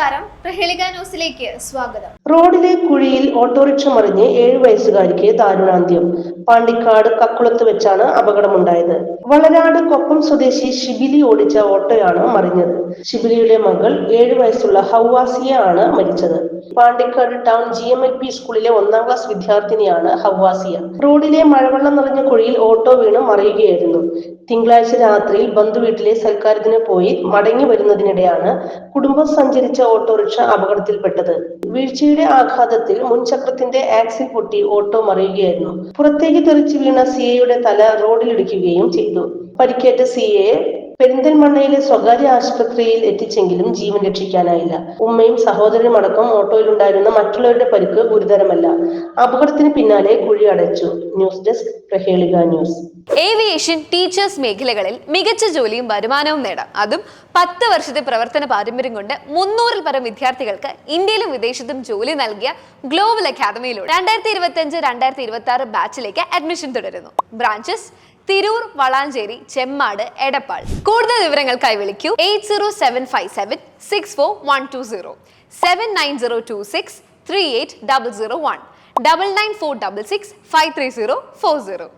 നമസ്കാരം. പ്രഹേളിക ന്യൂസിലേക്ക് സ്വാഗതം. റോഡിലെ കുഴിയിൽ ഓട്ടോറിക്ഷ മറിഞ്ഞ് ഏഴ് വയസ്സുകാരിക്ക് ദാരുണാന്ത്യം. പാണ്ടിക്കാട് കക്കുളത്ത് വെച്ചാണ് അപകടമുണ്ടായത്. വളരാട് കൊപ്പം സ്വദേശി ഷിബിലി ഓടിച്ച ഓട്ടോയാണ് മറിഞ്ഞത്. ഷിബിലിയുടെ മകൾ ഏഴു വയസ്സുള്ള ഹൗവാസിയ ആണ് മരിച്ചത്. Pandikkad town G M L P സ്കൂളിലെ ഒന്നാം ക്ലാസ് വിദ്യാർത്ഥിനിയാണ് ഹൗവാസിയ. റോഡിലെ മഴവെള്ളം നിറഞ്ഞ കുഴിയിൽ ഓട്ടോ വീണ് മറിയുകയായിരുന്നു. തിങ്കളാഴ്ച രാത്രിയിൽ ബന്ധുവീട്ടിലെ സൽക്കാരത്തിന് പോയി മടങ്ങി വരുന്നതിനിടെയാണ് കുടുംബം സഞ്ചരിച്ച ഓട്ടോറിക്ഷ അപകടത്തിൽപ്പെട്ടത്. വീഴ്ചയുടെ ആഘാതത്തിൽ മുൻചക്രത്തിന്റെ ആക്സിൽ പൊട്ടി ഓട്ടോ മറിയുകയായിരുന്നു. പുറത്തേക്ക് തെറിച്ചു വീണ സിയയുടെ തല റോഡിലിടിക്കുകയും ചെയ്തു. പരിക്കേറ്റ സിയയെ പെരിന്തൽമണ്ണയിലെ സ്വകാര്യ ആശുപത്രിയിൽ എത്തിച്ചെങ്കിലും ജീവൻ രക്ഷിക്കാനായില്ല. ഉമ്മയും സഹോദരനും അടക്കം ഓട്ടോയിലുണ്ടായിരുന്ന മറ്റുള്ളവരുടെ പരിക്ക് ഗുരുതരമല്ല. അപകടത്തിന് പിന്നാലെ കുഴി അടച്ചു. News desk Prahelika news. Aviation teachers മേഖലകളിൽ മികച്ച ജോലിയും വരുമാനവും നേടാം. അതും പത്ത് വർഷത്തെ പ്രവർത്തന പാരമ്പര്യം കൊണ്ട് മുന്നൂറിൽ പരം വിദ്യാർത്ഥികൾക്ക് ഇന്ത്യയിലും വിദേശത്തും ജോലി നൽകിയ ഗ്ലോബൽ അക്കാദമിയിലൂടെ രണ്ടായിരത്തി ഇരുപത്തി അഞ്ച് രണ്ടായിരത്തി ഇരുപത്തി ആറ് ബാച്ചിലേക്ക് അഡ്മിഷൻ തുടരുന്നു. ബ്രാഞ്ചസ് തിരൂർ വളാഞ്ചേരി ചെമ്മാട് എടപ്പാൾ. കൂടുതൽ വിവരങ്ങൾക്കായി വിളിക്കൂ. Eight zero seven five seven six four one two zero. Seven nine zero two six three eight double zero one. Double nine four double six five three zero four zero.